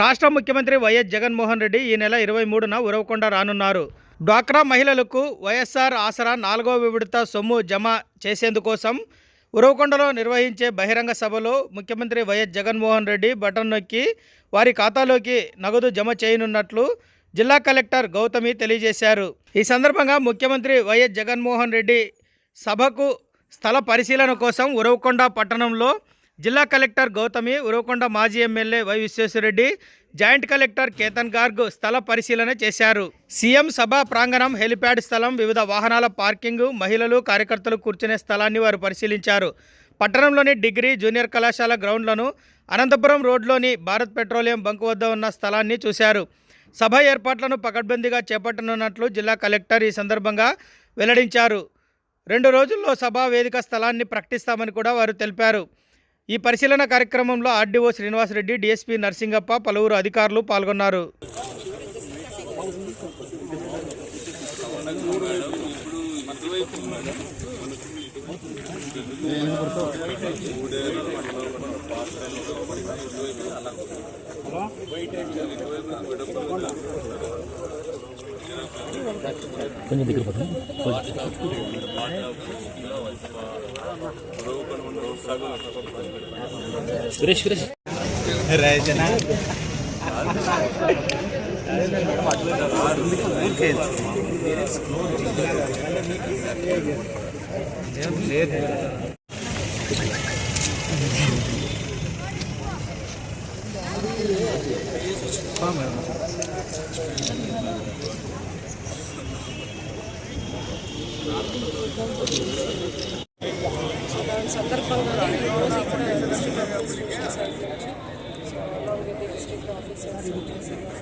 రాష్ట్ర ముఖ్యమంత్రి వైఎస్ జగన్మోహన్ రెడ్డి ఈ నెల ఇరవై మూడున ఉరవకొండ రానున్నారు. డ్వాక్రా మహిళలకు వైఎస్ఆర్ ఆసరా నాలుగో విడత సొమ్ము జమ చేసేందుకోసం ఉరవకొండలో నిర్వహించే బహిరంగ సభలో ముఖ్యమంత్రి వైఎస్ జగన్మోహన్ రెడ్డి బటన్ నొక్కి వారి ఖాతాలోకి నగదు జమ చేయనున్నట్లు జిల్లా కలెక్టర్ గౌతమి తెలియజేశారు. ఈ సందర్భంగా ముఖ్యమంత్రి వైఎస్ జగన్మోహన్ రెడ్డి సభకు స్థల పరిశీలన కోసం ఉరవకొండ పట్టణంలో జిల్లా కలెక్టర్ గౌతమి ఉరవకొండ మాజీ MLA Y Visweswara Reddy joint collector Ketan Garg స్థల పరిశీలన చేశారు. సీఎం సభ ప్రాంగణం హెలిప్యాడ్ స్థలం వివిధ వాహనాల పార్కింగ్ మహిళలు కార్యకర్తలు కూర్చునే స్థలాన్ని వారు పరిశీలించారు. పట్టణంలోని డిగ్రీ జూనియర్ కళాశాల గ్రౌండ్లను అనంతపురం రోడ్లోని భారత్ పెట్రోలియం బంక్ వద్ద ఉన్న స్థలాన్ని చూశారు. సభ ఏర్పాట్లను పకడ్బందీగా చేపట్టనున్నట్లు జిల్లా కలెక్టర్ ఈ సందర్భంగా వెల్లడించారు. రెండు రోజుల్లో సభా వేదిక స్థలాన్ని ప్రకటిస్తామని కూడా వారు తెలిపారు. ఈ పరిశీలన కార్యక్రమంలో ఆర్డీఓ శ్రీనివాసరెడ్డి డీఎస్పీ నర్సింగప్ప పలువురు అధికారులు పాల్గొన్నారు. కొంచెం దగ్గర सुरेश सुरेश रायजना సందర్భంగా ఈరోజు ఇక్కడ డిస్ట్రిక్ట్ ఆఫీసర్స్ డిస్ట్రిక్ట్ ఆఫీసర్స్